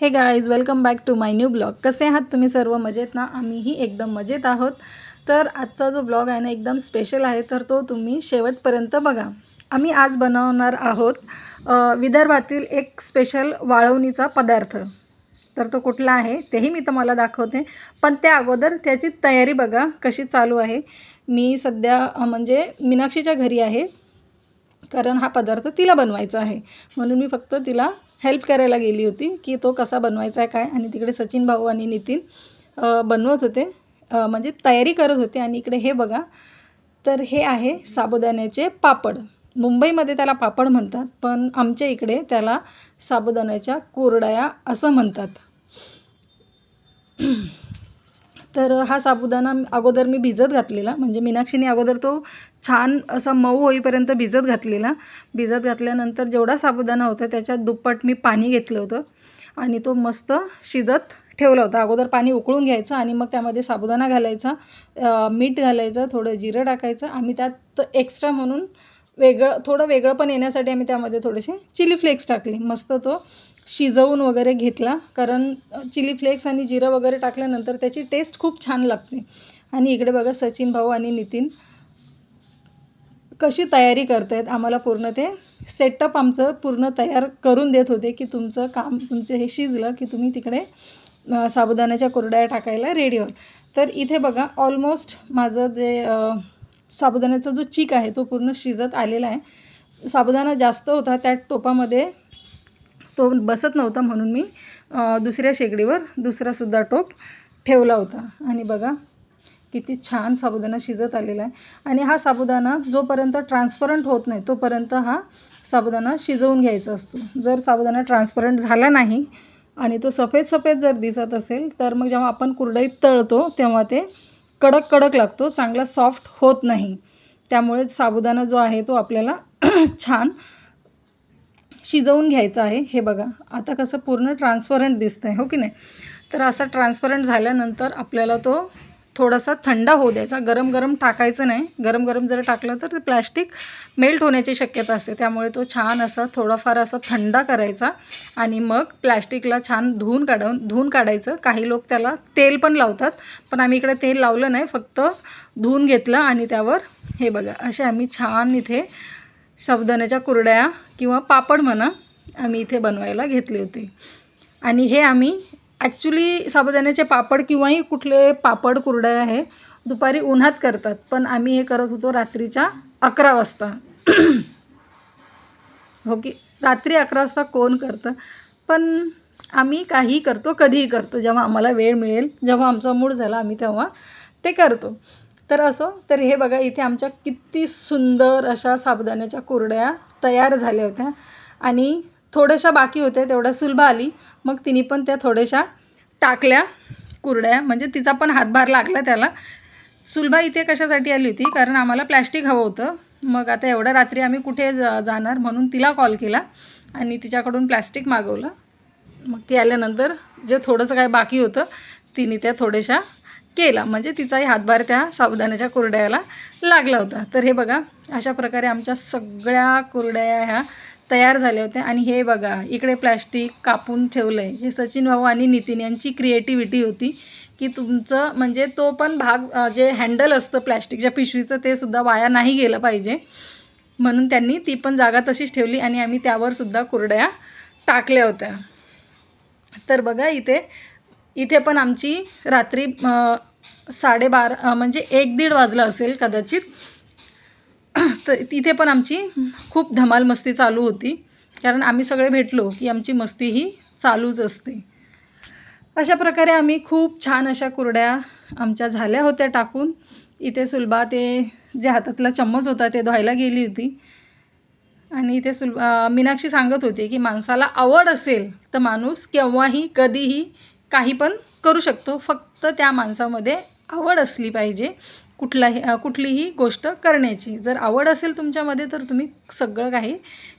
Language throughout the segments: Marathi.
Hey guys welcome back to my new blog कसे आहात तुम्ही सर्व? मजेत ना? आम्हीही एकदम मजेत आहोत. तर आजचा जो ब्लॉग आहे ना एकदम स्पेशल आहे. तर तो तुम्ही शेवटपर्यंत बघा. आम्ही आज बनवणार आहोत विदर्भातील एक स्पेशल वाळवणीचा पदार्थ. तर तो कुठला आहे तेही मी तुम्हाला दाखवते. पण त्या अगोदर त्याची तयारी बघा कशी चालू आहे. मी सध्या म्हणजे मीनाक्षीच्या घरी आहे. कारण हा पदार्थ तिला बनवायचा आहे. म्हणून मी फक्त तिला हेल्प करायला गेली होती की तो कसा बनवायचा आहे काय? आणि तिकडे सचिन भाऊ आणि नितीन बनवत होते. म्हणजे तयारी करत होते. आणि इकडे हे बघा तर हे आहे साबुदाण्याचे पापड. मुंबईमध्ये त्याला पापड म्हणतात पण आमच्या इकडे त्याला साबुदाण्याच्या कोरडाया असं म्हणतात. तर हा साबुदाणा अगोदर मी भिजत घातलेला. म्हणजे मीनाक्षीने अगोदर तो छान असा मऊ होईपर्यंत भिजत घातलेला. भिजत घातल्यानंतर जेवढा साबुदाणा होता त्याच्यात दुप्पट मी पाणी घेतलं होतं. आणि तो मस्त शिजत ठेवला होता. अगोदर पाणी उकळून घ्यायचं आणि मग त्यामध्ये साबुदाणा घालायचा मीठ घालायचं थोडं जिरं टाकायचं आम्ही त्यात एक्स्ट्रा म्हणून वेगळं थोडं वेगळं पण येण्यासाठी आम्ही त्यामध्ये थोडेसे चिली फ्लेक्स टाकले. मस्त तो शिजवून वगैरे घेतला. कारण चिली फ्लेक्स आणि जिरं वगैरे टाकल्यानंतर त्याची टेस्ट खूप छान लागते. आणि इकडे बघा सचिन भाऊ आणि नितीन कशी तयारी करतायत? आम्हाला पूर्ण ते सेटअप आमचं पूर्ण तयार करून देत होते की तुमचं काम तुमचं हे शिजलं की तुम्ही तिकडे साबुदाण्याच्या कुरड्या टाकायला रेडी व्हाल तर इथे बघा ऑलमोस्ट माझं जे साबुदाण्याचा जो चीक आहे तो पूर्ण शिजत आलेला आहे. साबुदाणा जास्त होता त्या टोपामध्ये तो बसत नव्हता म्हणून मी दुसऱ्या शेगडीवर दुसरासुद्धा टोप ठेवला होता. आणि बघा किती छान साबुदाणा शिजत आलेला आहे. आणि हा साबुदाणा जोपर्यंत ट्रान्सपरंट होत नाही तोपर्यंत हा साबुदाणा शिजवून घ्यायचा असतो. जर साबुदाणा ट्रान्सपरंट झाला नाही आणि तो सफेद सफेद जर दिसत असेल तर मग जेव्हा आपण कुरडईत तळतो तेव्हा ते कडक कडक लागतो चांगला सॉफ्ट होत नाही. त्यामुळे साबुदाणा जो आहे तो आपल्याला छान शिजवून घ्यायचा आहे. हे बघा आता कसं पूर्ण ट्रान्सपरंट दिसतं आहे हो की नाही? तर असा ट्रान्सपरंट झाल्यानंतर आपल्याला तो थोडासा थंड होऊ द्यायचा. गरम गरम टाकायचं नाही. गरम गरम जर टाकलं तर ते प्लॅस्टिक मेल्ट होण्याची शक्यता असते. त्यामुळे तो छान असा थोडाफार असा थंडा करायचा आणि मग प्लॅस्टिकला छान धुवून काढून धुवून काढायचं. काही लोक त्याला तेल पण लावतात पण आम्ही इकडे तेल लावलं नाही. फक्त धुवून घेतलं आणि त्यावर हे बघा असे आम्ही छान इथे साबुदाण्याच्या कुरड्या किंवा पापड म्हणा आम्ही इथे बनवायला घेतले होते. आणि हे आम्ही ॲक्च्युली साबुदाण्याचे पापड किंवाही कुठले पापड कुरड्या आहे दुपारी उन्हात करतात. पण आम्ही हे करत होतो रात्रीच्या अकरा वाजता. हो की? रात्री अकरा वाजता कोण करतं? पण आम्ही काही करतो कधीही करतो. जेव्हा आम्हाला वेळ मिळेल जेव्हा आमचा मूड झाला आम्ही तेव्हा ते करतो. तर असो तर हे बघा इथे आमच्या किती सुंदर अशा साबुदाण्याच्या कुरड्या तयार झाल्या होत्या. आणि थोड्याशा बाकी होत्या तेवढ्या सुलभा आली. मग तिने पण त्या थोड्याशा टाकल्या कुरड्या म्हणजे तिचा पण हातभार लागला त्याला. सुलभा इथे कशासाठी आली होती? कारण आम्हाला प्लॅस्टिक हवं होतं. मग आता एवढ्या रात्री आम्ही कुठे जा जाणार म्हणून तिला कॉल केला आणि तिच्याकडून प्लॅस्टिक मागवलं. मग ती आल्यानंतर जे थोडंसं काय बाकी होतं तिने त्या थोड्याशा केला. म्हणजे तिचाही हातभार त्या साबुदाण्याच्या कुरड्याला लागला होता. तर हे बघा अशा प्रकारे आमच्या सगळ्या कुरड्या ह्या तयार झाल्या होत्या. आणि हे बघा इकडे प्लॅस्टिक कापून ठेवलं आहे हे सचिन भाऊ आणि नितीन यांची क्रिएटिव्हिटी होती की तुमचं म्हणजे तो पण भाग जे हँडल असतं प्लॅस्टिकच्या पिशवीचं ते सुद्धा वाया नाही गेलं पाहिजे. म्हणून त्यांनी ती पण जागा तशीच ठेवली आणि आम्ही त्यावर सुद्धा कुरड्या टाकल्या होत्या. तर बघा इथे इथे पण आमची रात्री साडेबारा म्हणजे एक दीड वाजलं असेल कदाचित. तर तिथे पण आमची खूप धमाल मस्ती चालू होती. कारण आम्ही सगळे भेटलो की आमची मस्ती ही चालूच असते. अशा प्रकारे आम्ही खूप छान अशा कुरड्या आमच्या झाल्या होत्या टाकून. इथे सुलभा ते जे हातातला चम्मच होता ते धुवायला गेली होती. आणि इथे सुल मीनाक्षी सांगत होती की माणसाला आवड असेल तर माणूस केव्हाही कधीही काही पण करू शकतो. फक्त त्या माणसामध्ये आवड असली पाहिजे कुठलाही कुठलीही गोष्ट करण्याची. जर आवड असेल तुमच्यामध्ये तर तुम्ही सगळं काही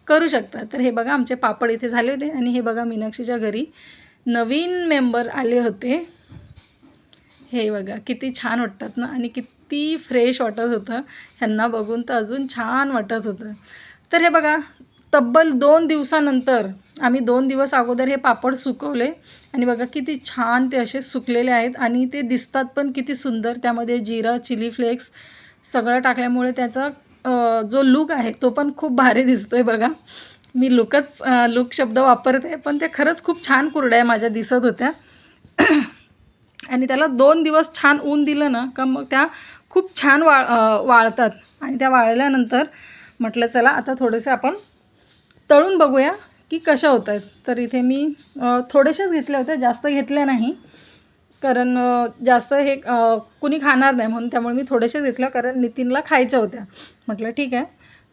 करू शकता. तर हे बघा आमचे पापड इथे झाले होते आणि हे बघा मीनाक्षीच्या घरी नवीन मेंबर आले होते. हे बघा किती छान वाटतात ना? आणि किती फ्रेश वाटत होतं. ह्यांना बघून तर अजून छान वाटत होतं. तर हे बघा तब्बल दोन दिवसानंतर आम्ही दोन दिवस अगोदर हे पापड सुकवले. आणि बघा किती छान ते असे सुकलेले आहेत. आणि ते दिसतात पण किती सुंदर. त्यामध्ये जिरं चिली फ्लेक्स सगळं टाकल्यामुळे त्याचा जो लुक आहे तो पण खूप भारी दिसतो आहे बघा. मी लुकच लुक शब्द वापरते पण ते खरंच खूप छान कुरड्या माझ्या दिसत होत्या. आणि त्याला दोन दिवस छान ऊन दिलं ना का मग त्या खूप छान वाळ वाळतात. आणि त्या वाळल्यानंतर म्हटलं चला आता थोडेसे आपण तळून बघूया की कशा होत आहेत तर इथे मी थोडेसेच घेतले होते जास्त घेतले नाही. कारण जास्त हे कुणी खाणार नाही म्हणून त्यामुळे मी थोडेसे घेतलं कारण नितीनला खायच्या होत्या. म्हटलं ठीक आहे.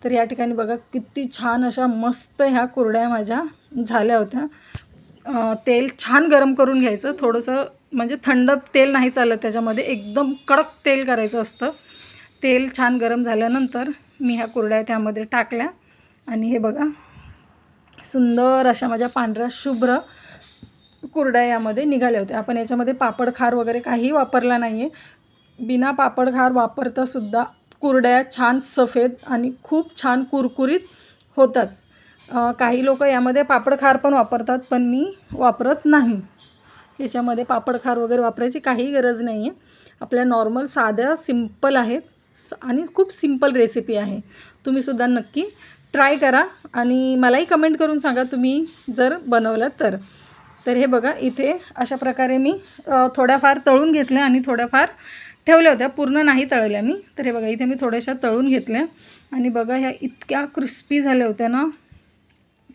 तर या ठिकाणी बघा किती छान अशा मस्त ह्या कुरड्या माझ्या झाल्या होत्या. तेल छान गरम करून घ्यायचं. थोडंसं म्हणजे थंड तेल नाही चालत त्याच्यामध्ये. एकदम कडक तेल करायचं असतं. तेल छान गरम झाल्यानंतर मी ह्या कुरड्या त्यामध्ये टाकल्या. आणि हे बघा सुंदर अशा माझ्या पांढऱ्या शुभ्र कुरड्या यामध्ये निघाल्या होत्या. आपण याच्यामध्ये पापड खार वगैरे काही वापरला नाही आहे बिना पापड खार वापरतासुद्धा कुरड्या छान सफेद आणि खूप छान कुरकुरीत होतात. काही लोक यामध्ये पापड खार पण वापरतात पण मी वापरत नाही. याच्यामध्ये पापड खार वगैरे वापरायची काही गरज नाही आहे आपल्या नॉर्मल साध्या सिंपल आहेत स- आणि खूप सिंपल रेसिपी आहे. तुम्हीसुद्धा नक्की ट्राय करा आणि मलाही कमेंट करून सांगा तुम्ही जर बनवलं तर. तर हे बघा इथे अशा प्रकारे मी थोड्याफार तळून घेतल्या आणि थोड्याफार ठेवल्या होत्या. पूर्ण नाही तळल्या मी. तर हे बघा इथे मी थोड्याशा तळून घेतल्या. आणि बघा ह्या इतक्या क्रिस्पी झाल्या होत्या ना.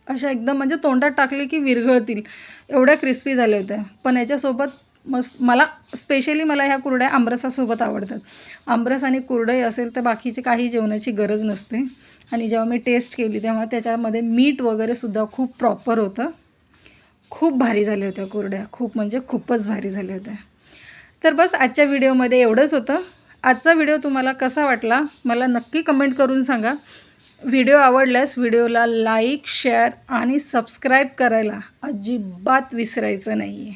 अशा एकदम म्हणजे तोंडात टाकले की विरघळतील. एवढ्या क्रिस्पी झाल्या होत्या. पण याच्यासोबत मस्त मला स्पेशली मला ह्या कुरड्या आमरसासोबत आवडतात. आमरस आणि कुरडई असेल तर बाकीची काही जेवणाची गरज नसते. आणि जेव्हा मी टेस्ट केली तेव्हा त्याच्यामध्ये मीठ वगैरेसुद्धा खूप प्रॉपर होतं. खूप भारी झाल्या होत्या कुरड्या. खूप म्हणजे खूपच भारी झाल्या होत्या. तर बस आजच्या व्हिडिओमध्ये एवढंच होतं. आजचा व्हिडिओ तुम्हाला कसा वाटला मला नक्की कमेंट करून सांगा. व्हिडिओ आवडल्यास व्हिडिओला लाईक शेअर आणि सबस्क्राईब करायला अजिबात विसरायचं नाही आहे